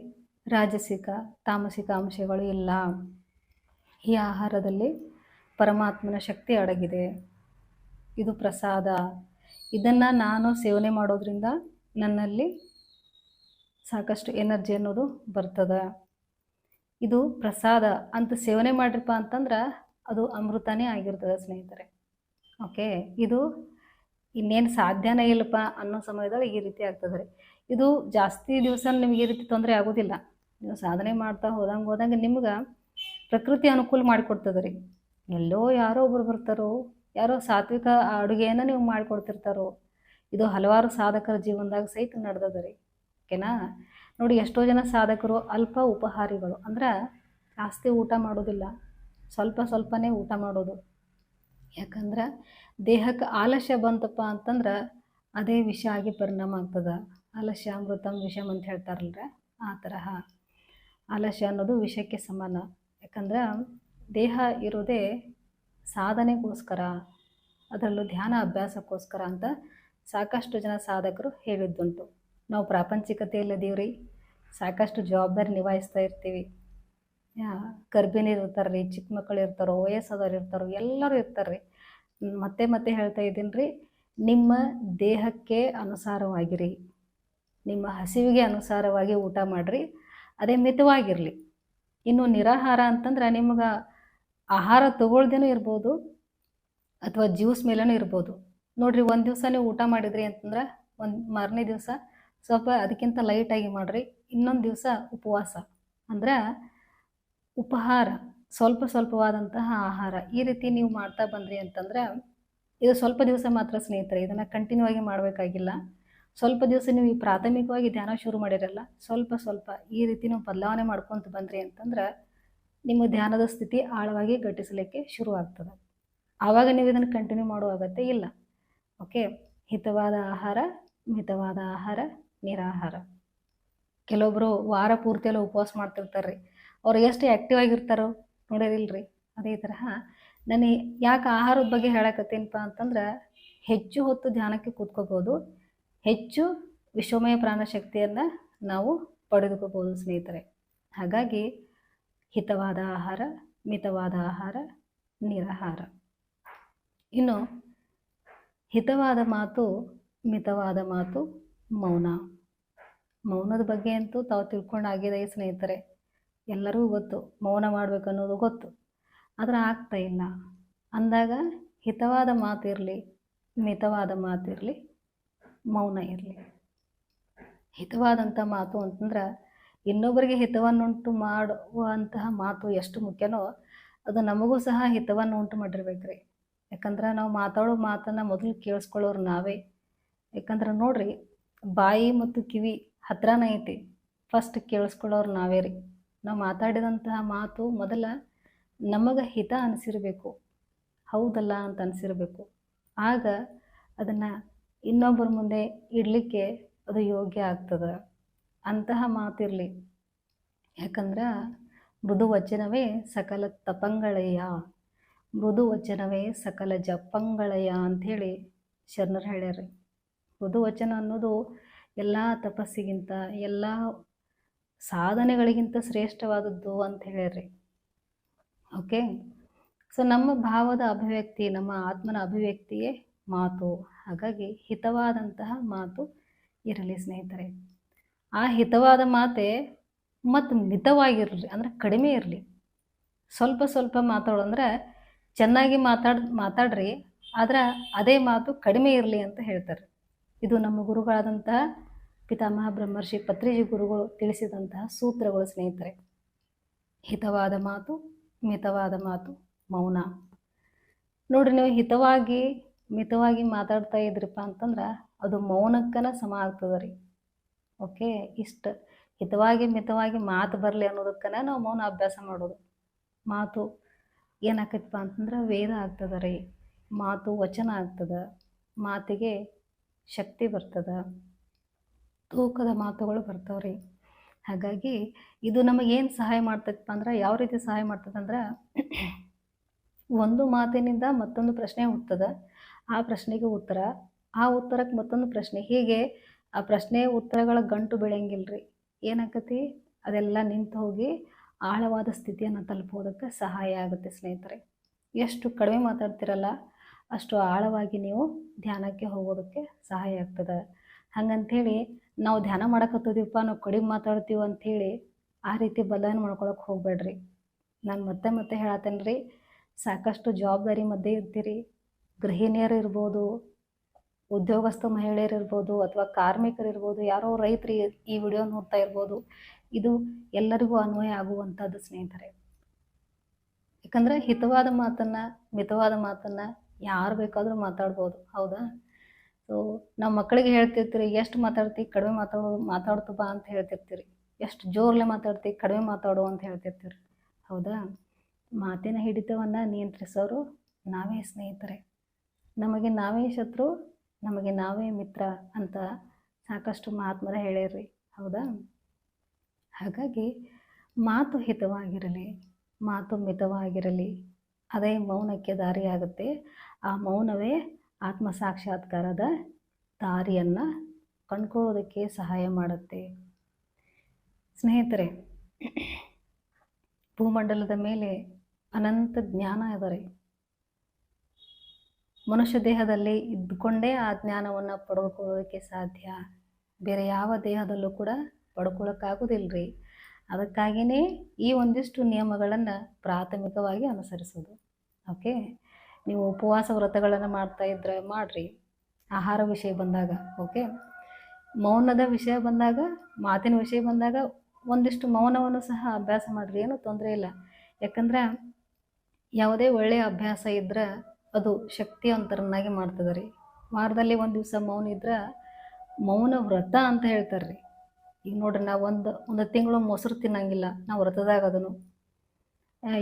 ರಾಜಸಿಕ, ತಾಮಸಿಕ ಅಂಶಗಳು ಇಲ್ಲ. ಈ ಆಹಾರದಲ್ಲಿ ಪರಮಾತ್ಮನ ಶಕ್ತಿ ಅಡಗಿದೆ. ಇದು ಪ್ರಸಾದ. ಇದನ್ನು ನಾನು ಸೇವನೆ ಮಾಡೋದ್ರಿಂದ ನನ್ನಲ್ಲಿ ಸಾಕಷ್ಟು ಎನರ್ಜಿ ಅನ್ನೋದು ಬರ್ತದೆ. ಇದು ಪ್ರಸಾದ ಅಂತ ಸೇವನೆ ಮಾಡ್ರಿಪ್ಪ ಅಂತಂದ್ರೆ ಅದು ಅಮೃತನೇ ಆಗಿರ್ತದೆ ಸ್ನೇಹಿತರೆ. ಓಕೆ ಇದು ಇನ್ನೇನು ಸಾಧ್ಯನೇ ಇಲ್ಲಪ್ಪ ಅನ್ನೋ ಸಮಯದಲ್ಲಿ ಈ ರೀತಿ ಆಗ್ತದೆ ರೀ. ಇದು ಜಾಸ್ತಿ ದಿವಸ ನಿಮ್ಗೆ ಈ ರೀತಿ ತೊಂದರೆ ಆಗೋದಿಲ್ಲ. ನೀವು ಸಾಧನೆ ಮಾಡ್ತಾ ಹೋದಂಗೆ ಹೋದಂಗೆ ನಿಮ್ಗೆ ಪ್ರಕೃತಿ ಅನುಕೂಲ ಮಾಡಿಕೊಡ್ತದೆ ರೀ. ಎಲ್ಲೋ ಯಾರೋ ಒಬ್ರು ಬರ್ತಾರೋ, ಯಾರೋ ಸಾತ್ವಿಕ ಅಡುಗೆಯನ್ನು ನೀವು ಮಾಡಿಕೊಡ್ತಿರ್ತಾರೋ, ಇದು ಹಲವಾರು ಸಾಧಕರ ಜೀವನದಾಗ ಸಹಿತ ನಡೆದದ ರೀ. ಓಕೆನಾ? ನೋಡಿ, ಎಷ್ಟೋ ಜನ ಸಾಧಕರು ಅಲ್ಪ ಉಪಹಾರಿಗಳು, ಅಂದ್ರೆ ಜಾಸ್ತಿ ಊಟ ಮಾಡೋದಿಲ್ಲ. ಸ್ವಲ್ಪ ಸ್ವಲ್ಪನೇ ಊಟ ಮಾಡೋದು. ಯಾಕಂದ್ರೆ ದೇಹಕ್ಕೆ ಆಲಸ್ಯ ಬಂತಪ್ಪ ಅಂತಂದ್ರೆ ಅದೇ ವಿಷ ಆಗಿ ಪರಿಣಾಮ ಆಗ್ತದೆ. ಆಲಸ್ಯ, ಅಮೃತಂ ವಿಷಮ್ ಅಂತ ಹೇಳ್ತಾರಲ್ರ ಆ ತರಹ. ಆಲಸ್ಯ ಅನ್ನೋದು ವಿಷಕ್ಕೆ ಸಮಾನ. ಯಾಕಂದ್ರೆ ದೇಹ ಇರೋದೇ ಸಾಧನೆಗೋಸ್ಕರ, ಅದರಲ್ಲೂ ಧ್ಯಾನ ಅಭ್ಯಾಸಕ್ಕೋಸ್ಕರ ಅಂತ ಸಾಕಷ್ಟು ಜನ ಸಾಧಕರು ಹೇಳಿದ್ದುಂಟು. ನಾವು ಪ್ರಾಪಂಚಿಕತೆಯಲ್ಲದೀವ್ರಿ ಸಾಕಷ್ಟು ಜವಾಬ್ದಾರಿ ನಿಭಾಯಿಸ್ತಾ ಇರ್ತೀವಿ. ಗರ್ಭಿಣಿ ಇರ್ತಾರ್ರಿ ಚಿಕ್ಕ ಮಕ್ಕಳು ಇರ್ತಾರೋ ವಯಸ್ಸಾದವ್ರು ಇರ್ತಾರೋ ಎಲ್ಲರೂ ಇರ್ತಾರೆ ರೀ ಮತ್ತೆ ಮತ್ತೆ ಹೇಳ್ತಾ ಇದ್ದೀನಿ ರೀ. ನಿಮ್ಮ ದೇಹಕ್ಕೆ ಅನುಸಾರವಾಗಿರಿ. ನಿಮ್ಮ ಹಸಿವಿಗೆ ಅನುಸಾರವಾಗಿ ಊಟ ಮಾಡಿರಿ. ಅದೇ ಮಿತವಾಗಿರಲಿ. ಇನ್ನು ನಿರಾಹಾರ ಅಂತಂದ್ರೆ ನಿಮಗೆ ಆಹಾರ ತಗೊಳ್ದೇನೂ ಇರ್ಬೋದು, ಅಥವಾ ಜ್ಯೂಸ್ ಮೇಲೇನೂ ಇರ್ಬೋದು. ನೋಡಿರಿ, ಒಂದು ದಿವಸ ನೀವು ಊಟ ಮಾಡಿದ್ರಿ ಅಂತಂದ್ರೆ ಒಂದು ಮಾರನೇ ದಿವಸ ಸ್ವಲ್ಪ ಅದಕ್ಕಿಂತ ಲೈಟಾಗಿ ಮಾಡಿರಿ. ಇನ್ನೊಂದು ದಿವಸ ಉಪವಾಸ. ಅಂದ್ರೆ ಉಪಹಾರ. ಸ್ವಲ್ಪ ಸ್ವಲ್ಪವಾದಂತಹ ಆಹಾರ ಈ ರೀತಿ ನೀವು ಮಾಡ್ತಾ ಬಂದ್ರಿ ಅಂತಂದ್ರೆ, ಇದು ಸ್ವಲ್ಪ ದಿವಸ ಮಾತ್ರ ಸ್ನೇಹಿತರೆ, ಇದನ್ನು ಕಂಟಿನ್ಯೂ ಆಗಿ ಮಾಡಬೇಕಾಗಿಲ್ಲ. ಸ್ವಲ್ಪ ದಿವಸ ನೀವು ಈ ಪ್ರಾಥಮಿಕವಾಗಿ ಧ್ಯಾನ ಶುರು ಮಾಡಿರಲ್ಲ, ಸ್ವಲ್ಪ ಸ್ವಲ್ಪ ಈ ರೀತಿ ನೀವು ಬದಲಾವಣೆ ಮಾಡ್ಕೊತ ಬಂದ್ರಿ ಅಂತಂದ್ರೆ, ನಿಮ್ಮ ಧ್ಯಾನದ ಸ್ಥಿತಿ ಆಳವಾಗಿ ಘಟಿಸಲಿಕ್ಕೆ ಶುರು ಆಗ್ತದೆ ಆವಾಗ ನೀವು ಇದನ್ನು ಕಂಟಿನ್ಯೂ ಮಾಡುವ ಅಗತ್ಯ ಇಲ್ಲ. ಓಕೆ? ಹಿತವಾದ ಆಹಾರ, ಮಿತವಾದ ಆಹಾರ, ನಿರಾಹಾರ. ಕೆಲವೊಬ್ಬರು ವಾರ ಪೂರ್ತಿ ಎಲ್ಲ ಉಪವಾಸ ಮಾಡ್ತಿರ್ತಾರೆ ಅವ್ರು ಎಷ್ಟು ಆ್ಯಕ್ಟಿವ್ ಆಗಿರ್ತಾರೋ ನೋಡಿರಿಲ್ರಿ, ಅದೇ ತರಹ. ನಾನು ಯಾಕೆ ಆಹಾರದ ಬಗ್ಗೆ ಹೇಳಕತ್ತೀನಪ್ಪ ಅಂತಂದ್ರೆ, ಹೆಚ್ಚು ಹೊತ್ತು ಧ್ಯಾನಕ್ಕೆ ಕೂತ್ಕೋಬೋದು, ಹೆಚ್ಚು ವಿಶ್ವಮಯ ಪ್ರಾಣಶಕ್ತಿಯನ್ನು ನಾವು ಪಡೆದುಕೋಬೋದು ಸ್ನೇಹಿತರೆ. ಹಾಗಾಗಿ ಹಿತವಾದ ಆಹಾರ, ಮಿತವಾದ ಆಹಾರ, ನಿರಾಹಾರ. ಇನ್ನು ಹಿತವಾದ ಮಾತು, ಮಿತವಾದ ಮಾತು ಮೌನ. ಮೌನದ ಬಗ್ಗೆ ಅಂತೂ ತಾವು ತಿಳ್ಕೊಂಡಾಗಿದೆ ಸ್ನೇಹಿತರೆ? ಎಲ್ಲರಿಗೂ ಗೊತ್ತು, ಮೌನ ಮಾಡಬೇಕು ಅನ್ನೋದು ಗೊತ್ತು. ಆದರೆ ಆಗ್ತಾ ಇಲ್ಲ. ಅಂದಾಗ ಹಿತವಾದ ಮಾತಿರಲಿ ಮಿತವಾದ ಮಾತಿರಲಿ ಮೌನ ಇರಲಿ. ಹಿತವಾದಂಥ ಮಾತು ಅಂತಂದ್ರೆ ಇನ್ನೊಬ್ಬರಿಗೆ ಹಿತವನ್ನುಂಟು ಮಾಡುವಂತಹ ಮಾತು ಎಷ್ಟು ಮುಖ್ಯನೋ ಅದು ನಮಗೂ ಸಹ ಹಿತವನ್ನು ಉಂಟು ಮಾಡಿರ್ಬೇಕ್ರಿ. ಯಾಕಂದ್ರೆ ನಾವು ಮಾತಾಡೋ ಮಾತನ್ನು ಮೊದಲು ಕೇಳಿಸ್ಕೊಳ್ಳೋರು ನಾವೇ. ಯಾಕಂದ್ರೆ ನೋಡ್ರಿ, ಬಾಯಿ ಮತ್ತು ಕಿವಿ ಹತ್ರನೇ ಐತಿ. ಫಸ್ಟ್ ಕೇಳಿಸ್ಕೊಳ್ಳೋರು ನಾವೇ ರೀ ನಾವು ಮಾತಾಡಿದಂತಹ ಮಾತು ಮೊದಲ ನಮಗೆ ಹಿತ ಅನಿಸಿರಬೇಕು. ಹೌದಲ್ಲ ಅಂತ ಅನಿಸಿರಬೇಕು. ಆಗ ಅದನ್ನು ಇನ್ನೊಬ್ಬರ ಮುಂದೆ ಇಡಲಿಕ್ಕೆ ಅದು ಯೋಗ್ಯ ಆಗ್ತದೆ. ಅಂತಹ ಮಾತಿರಲಿ. ಯಾಕಂದ್ರೆ ಮೃದು ವಚನವೇ ಸಕಲ ತಪಂಗಳಯ್ಯ. ಮೃದು ವಚನವೇ ಸಕಲ ಜಪಂಗಳಯ್ಯ ಅಂಥೇಳಿ ಶರಣರು ಹೇಳ್ಯಾರ ಮೃದು ವಚನ ಅನ್ನೋದು ಎಲ್ಲ ತಪಸ್ಸಿಗಿಂತ ಎಲ್ಲ ಸಾಧನೆಗಳಿಗಿಂತ ಶ್ರೇಷ್ಠವಾದದ್ದು ಅಂತ ಹೇಳ್ರಿ. ಓಕೆ ಸೊ ನಮ್ಮ ಭಾವದ ಅಭಿವ್ಯಕ್ತಿ, ನಮ್ಮ ಆತ್ಮನ ಅಭಿವ್ಯಕ್ತಿಯೇ ಮಾತು. ಹಾಗಾಗಿ ಹಿತವಾದಂತಹ ಮಾತು ಇರಲಿ ಸ್ನೇಹಿತರೆ. ಆ ಹಿತವಾದ ಮಾತೆ ಮತ್ತು ಮಿತವಾಗಿರಲಿ ಅಂದರೆ ಕಡಿಮೆ ಇರಲಿ. ಸ್ವಲ್ಪ ಸ್ವಲ್ಪ ಮಾತಾಡು, ಅಂದರೆ ಚೆನ್ನಾಗಿ ಮಾತಾಡ್, ಮಾತಾಡ್ರಿ, ಆದ್ರೆ ಅದೇ ಮಾತು ಕಡಿಮೆ ಇರಲಿ ಅಂತ ಹೇಳ್ತಾರೆ. ಇದು ನಮ್ಮ ಗುರುಗಳಾದಂತಹ ಪಿತಾಮಹ ಬ್ರಹ್ಮರ್ಷಿ ಪತ್ರಿಜಿ ಗುರುಗಳು ತಿಳಿಸಿದಂತಹ ಸೂತ್ರಗಳು ಸ್ನೇಹಿತರೆ. ಹಿತವಾದ ಮಾತು, ಮಿತವಾದ ಮಾತು, ಮೌನ. ನೋಡ್ರಿ ನೀವು ಹಿತವಾಗಿ, ಮಿತವಾಗಿ ಮಾತಾಡ್ತಾ ಇದ್ರಪ್ಪ ಅಂತಂದ್ರೆ ಅದು ಮೌನಕ್ಕನ ಸಮ ಆಗ್ತದೆ ರೀ. ಓಕೆ, ಇಷ್ಟ ಹಿತವಾಗಿ, ಮಿತವಾಗಿ ಮಾತು ಬರಲಿ ಅನ್ನೋದಕ್ಕನ ನಾವು ಮೌನ ಅಭ್ಯಾಸ ಮಾಡೋದು. ಮಾತು ಏನಾಕೈತಪ್ಪ ಅಂತಂದ್ರೆ ವೇದ ಆಗ್ತದೆ ರೀ. ಮಾತು ವಚನ ಆಗ್ತದೆ. ಮಾತಿಗೆ ಶಕ್ತಿ ಬರ್ತದೆ. ತೂಕದ ಮಾತುಗಳು ಬರ್ತಾವೆ ರೀ ಹಾಗಾಗಿ ಇದು ನಮಗೇನು ಸಹಾಯ ಮಾಡ್ತೈತಪ್ಪ ಅಂದ್ರೆ ಯಾವ ರೀತಿ ಸಹಾಯ ಮಾಡ್ತದೆ ಅಂದ್ರೆ ಒಂದು ಮಾತಿನಿಂದ ಮತ್ತೊಂದು ಪ್ರಶ್ನೆ ಹುಟ್ಟದ. ಆ ಪ್ರಶ್ನೆಗೆ ಉತ್ತರ. ಆ ಉತ್ತರಕ್ಕೆ ಮತ್ತೊಂದು ಪ್ರಶ್ನೆ. ಹೀಗೆ ಆ ಪ್ರಶ್ನೆ ಉತ್ತರಗಳ ಗಂಟು ಬೆಳೆಯಂಗಿಲ್ಲ ರೀ ಏನಾಕತಿ? ಅದೆಲ್ಲ ನಿಂತು ಹೋಗಿ ಆಳವಾದ ಸ್ಥಿತಿಯನ್ನು ತಲುಪೋದಕ್ಕೆ ಸಹಾಯ ಆಗುತ್ತೆ ಸ್ನೇಹಿತರೆ. ಎಷ್ಟು ಕಡಿಮೆ ಮಾತಾಡ್ತಿರಲ್ಲ ಅಷ್ಟು ಆಳವಾಗಿ ನೀವು ಧ್ಯಾನಕ್ಕೆ ಹೋಗೋದಕ್ಕೆ ಸಹಾಯ ಆಗ್ತದೆ. ಹಂಗಂಥೇಳಿ ನಾವು ಧ್ಯಾನ ಮಾಡಕತ್ತಿದೀವಪ್ಪ ನಾವು ಕಡಿಮೆ ಮಾತಾಡ್ತೀವಿ ಅಂಥೇಳಿ ಆ ರೀತಿ ಬದಲಾವಣೆ ಮಾಡ್ಕೊಳಕ್ಕೆ ಹೋಗ್ಬೇಡ್ರಿ ನಾನು ಮತ್ತೆ ಮತ್ತೆ ಹೇಳತ್ತೇನೆ ರೀ ಸಾಕಷ್ಟು ಜವಾಬ್ದಾರಿ ಮಧ್ಯೆ ಇರ್ತೀರಿ. ಗೃಹಿಣಿಯರು ಇರ್ಬೋದು, ಉದ್ಯೋಗಸ್ಥ ಮಹಿಳೆಯರು ಇರ್ಬೋದು, ಅಥವಾ ಕಾರ್ಮಿಕರು ಇರ್ಬೋದು, ಯಾರೋ ರೈತರು ಈ ವಿಡಿಯೋ ನೋಡ್ತಾ ಇರ್ಬೋದು, ಇದು ಎಲ್ಲರಿಗೂ ಅನ್ವಯ ಆಗುವಂಥದ್ದು ಸ್ನೇಹಿತರೆ. ಯಾಕಂದರೆ ಹಿತವಾದ ಮಾತನ್ನು, ಮಿತವಾದ ಮಾತನ್ನು ಯಾರು ಬೇಕಾದರೂ ಮಾತಾಡ್ಬೋದು, ಹೌದಾ? ಸೊ ನಾವು ಮಕ್ಕಳಿಗೆ ಹೇಳ್ತಿರ್ತೀರಿ, ಎಷ್ಟು ಮಾತಾಡ್ತಿ? ಕಡಿಮೆ ಮಾತಾಡೋದು ಮಾತಾಡ್ತು ಬಾ ಅಂತ ಹೇಳ್ತಿರ್ತೀರಿ. ಎಷ್ಟು ಜೋರ್ಲೆ ಮಾತಾಡ್ತಿ? ಕಡಿಮೆ ಮಾತಾಡು ಅಂತ ಹೇಳ್ತಿರ್ತೀರಿ. ಹೌದಾ? ಮಾತಿನ ಹಿಡಿತವನ್ನು ನಿಯಂತ್ರಿಸೋರು ನಾವೇ ಸ್ನೇಹಿತರೆ. ನಮಗೆ ನಾವೇ ಶತ್ರು, ನಮಗೆ ನಾವೇ ಮಿತ್ರ ಅಂತ ಸಾಕಷ್ಟು ಮಹಾತ್ಮರ ಹೇಳ್ಯಾರ್ರಿ. ಹೌದಾ? ಹಾಗಾಗಿ ಮಾತು ಹಿತವಾಗಿರಲಿ, ಮಾತು ಮಿತವಾಗಿರಲಿ, ಅದೇ ಮೌನಕ್ಕೆ ದಾರಿಯಾಗುತ್ತೆ. ಆ ಮೌನವೇ ಆತ್ಮ ಸಾಕ್ಷಾತ್ಕಾರದ ದಾರಿಯನ್ನು ಕಂಡ್ಕೊಳ್ಳೋದಕ್ಕೆ ಸಹಾಯ ಮಾಡುತ್ತೆ. ಸ್ನೇಹಿತರೆ, ಭೂಮಂಡಲದ ಮೇಲೆ ಅನಂತ ಜ್ಞಾನ ಇದ್ದಾರೆ ಮನುಷ್ಯ ದೇಹದಲ್ಲಿ ಇದ್ದುಕೊಂಡೇ ಆ ಜ್ಞಾನವನ್ನು ಪಡೆದುಕೊಳ್ಳೋದಕ್ಕೆ ಸಾಧ್ಯ. ಬೇರೆ ಯಾವ ದೇಹದಲ್ಲೂ ಕೂಡ ಪಡ್ಕೊಳ್ಳೋಕ್ಕಾಗೋದಿಲ್ಲ ರೀ ಅದಕ್ಕಾಗಿಯೇ ಈ ಒಂದಿಷ್ಟು ನಿಯಮಗಳನ್ನು ಪ್ರಾಥಮಿಕವಾಗಿ ಅನುಸರಿಸೋದು. ಓಕೆ? ನೀವು ಉಪವಾಸ ವ್ರತಗಳನ್ನು ಮಾಡ್ತಾ ಇದ್ರೆ ಮಾಡಿರಿ. ಆಹಾರ ವಿಷಯ ಬಂದಾಗ ಓಕೆ ಮೌನದ ವಿಷಯ ಬಂದಾಗ, ಮಾತಿನ ವಿಷಯ ಬಂದಾಗ ಒಂದಿಷ್ಟು ಮೌನವನ್ನು ಸಹ ಅಭ್ಯಾಸ ಮಾಡಿರಿ, ಏನೂ ತೊಂದರೆ ಇಲ್ಲ. ಯಾಕಂದ್ರೆ ಯಾವುದೇ ಒಳ್ಳೆಯ ಅಭ್ಯಾಸ ಇದ್ರೆ ಅದು ಶಕ್ತಿವಂತರನ್ನಾಗಿ ಮಾಡ್ತದೆ ರೀ. ವಾರದಲ್ಲಿ ಒಂದು ದಿವಸ ಮೌನ ಇದ್ರೆ ಮೌನ ವ್ರತ ಅಂತ ಹೇಳ್ತಾರೆ ರೀ ಈಗ ನೋಡ್ರಿ ನಾವು ಒಂದು ಒಂದು ತಿಂಗಳು ಮೊಸರು ತಿನ್ನಂಗಿಲ್ಲ, ನಾವು ವ್ರತದಾಗ ಅದನ್ನು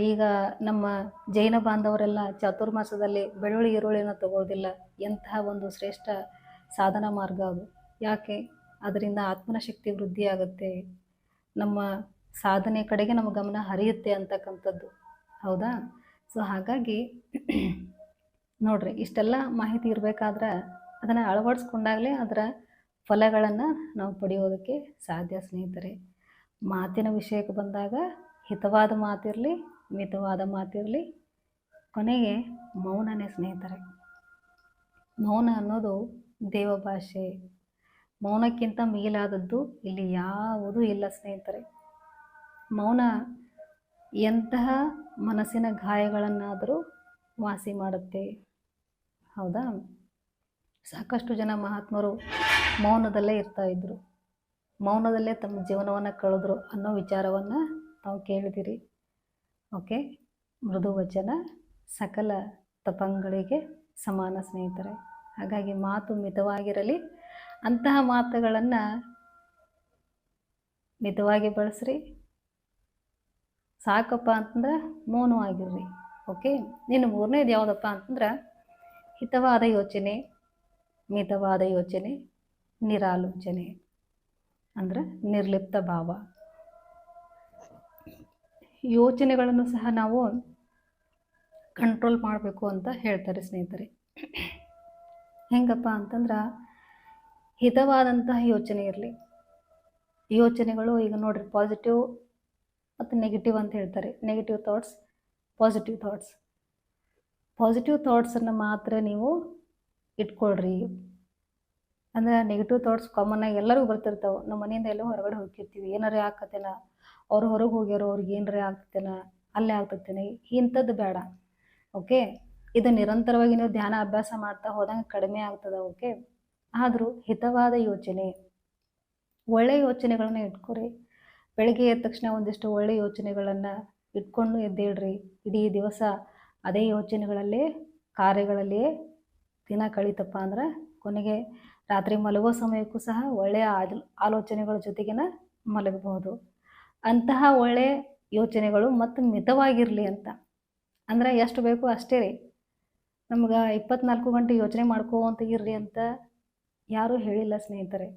ಈಗ ನಮ್ಮ ಜೈನ ಬಾಂಧವರೆಲ್ಲ ಚಾತುರ್ಮಾಸದಲ್ಲಿ ಬೆಳ್ಳುಳ್ಳಿ ಈರುಳ್ಳಿಯನ್ನು ತಗೊಳ್ಳೋದಿಲ್ಲ ಎಂತಹ ಒಂದು ಶ್ರೇಷ್ಠ ಸಾಧನ ಮಾರ್ಗ ಅದು. ಯಾಕೆ? ಅದರಿಂದ ಆತ್ಮನ ಶಕ್ತಿ ವೃದ್ಧಿಯಾಗುತ್ತೆ ನಮ್ಮ ಸಾಧನೆ ಕಡೆಗೆ ನಮ್ಮ ಗಮನ ಹರಿಯುತ್ತೆ ಅಂತಕ್ಕಂಥದ್ದು. ಹೌದಾ? ಸೊ ಹಾಗಾಗಿ ನೋಡ್ರಿ, ಇಷ್ಟೆಲ್ಲ ಮಾಹಿತಿ ಇರಬೇಕಾದ್ರೆ ಅದನ್ನು ಅಳವಡಿಸ್ಕೊಂಡಾಗಲೇ ಅದರ ಫಲಗಳನ್ನು ನಾವು ಪಡೆಯೋದಕ್ಕೆ ಸಾಧ್ಯ, ಸ್ನೇಹಿತರೆ. ಮಾತಿನ ವಿಷಯಕ್ಕೆ ಬಂದಾಗ ಹಿತವಾದ ಮಾತಿರಲಿ, ಮಿತವಾದ ಮಾತಿರಲಿ, ಕೊನೆಗೆ ಮೌನನೇ ಸ್ನೇಹಿತರೆ. ಮೌನ ಅನ್ನೋದು ದೇವ ಭಾಷೆ ಮೌನಕ್ಕಿಂತ ಮಿಗಿಲಾದದ್ದು ಇಲ್ಲಿ ಯಾವುದೂ ಇಲ್ಲ ಸ್ನೇಹಿತರೆ. ಮೌನ ಎಂತಹ ಮನಸ್ಸಿನ ಗಾಯಗಳನ್ನಾದರೂ ವಾಸಿ ಮಾಡುತ್ತೆ. ಹೌದಾ? ಸಾಕಷ್ಟು ಜನ ಮಹಾತ್ಮರು ಮೌನದಲ್ಲೇ ಇರ್ತಾ ಇದ್ದರು ಮೌನದಲ್ಲೇ ತಮ್ಮ ಜೀವನವನ್ನು ಕಳೆದ್ರು ಅನ್ನೋ ವಿಚಾರವನ್ನು ನಾವು ಕೇಳಿದಿರಿ. ಓಕೆ? ಮೃದು ವಚನ ಸಕಲ ತಪಂಗಳಿಗೆ ಸಮಾನ ಸ್ನೇಹಿತರೆ. ಹಾಗಾಗಿ ಮಾತು ಮಿತವಾಗಿರಲಿ. ಅಂತಹ ಮಾತುಗಳನ್ನು ಮಿತವಾಗಿ ಬಳಸ್ರಿ. ಸಾಕಪ್ಪ ಅಂತಂದ್ರೆ ಮೌನವಾಗಿರ್ರಿ ಓಕೆ? ಇನ್ನು ಮೂರನೇದು ಯಾವುದಪ್ಪ ಅಂತಂದ್ರೆ ಹಿತವಾದ ಯೋಚನೆ, ಮಿತವಾದ ಯೋಚನೆ, ನಿರಾಲೋಚನೆ ಅಂದ್ರೆ ನಿರ್ಲಿಪ್ತ ಭಾವ. ಯೋಚನೆಗಳನ್ನು ಸಹ ನಾವು ಕಂಟ್ರೋಲ್ ಮಾಡಬೇಕು ಅಂತ ಹೇಳ್ತಾರೆ ಸ್ನೇಹಿತರೆ. ಹೆಂಗಪ್ಪ ಅಂತಂದ್ರೆ ಹಿತವಾದಂತಹ ಯೋಚನೆ ಇರಲಿ. ಯೋಚನೆಗಳು ಈಗ ನೋಡ್ರಿ ಪಾಸಿಟಿವ್ ಮತ್ತು ನೆಗೆಟಿವ್ ಅಂತ ಹೇಳ್ತಾರೆ. Negative thoughts positive thoughts positive ಥಾಟ್ಸನ್ನು ಮಾತ್ರ ನೀವು ಇಟ್ಕೊಳ್ರಿ. ಅಂದ್ರೆ ನೆಗೆಟಿವ್ ಥಾಟ್ಸ್ ಕಾಮನ್ ಆಗಿ ಎಲ್ಲರಿಗೂ ಬರ್ತಿರ್ತಾವೆ. ನಮ್ಮ ಮನೆಯಿಂದ ಎಲ್ಲೋ ಹೊರಗಡೆ ಹೋಗಿರ್ತೀವಿ ಏನಾರು ಆಕತ್ತೇನ ಅವ್ರು ಹೊರಗೆ ಹೋಗ್ಯಾರೋ ಅವ್ರಿಗೆ ಏನರೇ ಆಗ್ತೇನೆ ಅಲ್ಲೇ ಆಗ್ತತೇನೆ, ಇಂಥದ್ದು ಬೇಡ ಓಕೆ ಇದು ನಿರಂತರವಾಗಿ ನೀವು ಧ್ಯಾನ ಅಭ್ಯಾಸ ಮಾಡ್ತಾ ಹೋದಂಗೆ ಕಡಿಮೆ ಆಗ್ತದೆ ಓಕೆ ಆದರೂ ಹಿತವಾದ ಯೋಚನೆ ಒಳ್ಳೆಯ ಯೋಚನೆಗಳನ್ನ ಇಟ್ಕೊರಿ. ಬೆಳಗ್ಗೆ ಎದ್ದ ತಕ್ಷಣ ಒಂದಿಷ್ಟು ಒಳ್ಳೆಯ ಯೋಚನೆಗಳನ್ನು ಇಟ್ಕೊಂಡು ಎದ್ದೇಳ್ರಿ. ಇಡೀ ದಿವಸ ಅದೇ ಯೋಚನೆಗಳಲ್ಲೇ ಕಾರ್ಯಗಳಲ್ಲಿಯೇ ದಿನ ಕಳೀತಪ್ಪ ಅಂದ್ರೆ ಕೊನೆಗೆ ರಾತ್ರಿ ಮಲಗುವ ಸಮಯಕ್ಕೂ ಸಹ ಒಳ್ಳೆಯ ಆಲ್, ಆಲೋಚನೆಗಳ ಜೊತೆಗಿನ ಮಲಗಬಹುದು. ಅಂತಹ ಒಳ್ಳೆಯ ಯೋಚನೆಗಳು ಮತ್ತು ಮಿತವಾಗಿರಲಿ ಅಂತ. ಅಂದ್ರೆ ಎಷ್ಟು ಬೇಕು ಅಷ್ಟೇ ರೀ. ನಮ್ಗೆ ಇಪ್ಪತ್ನಾಲ್ಕು ಗಂಟೆ ಯೋಚನೆ ಮಾಡ್ಕೋವಂತ ಇರ್ರಿ ಅಂತ ಯಾರೂ ಹೇಳಿಲ್ಲ ಸ್ನೇಹಿತರೆ.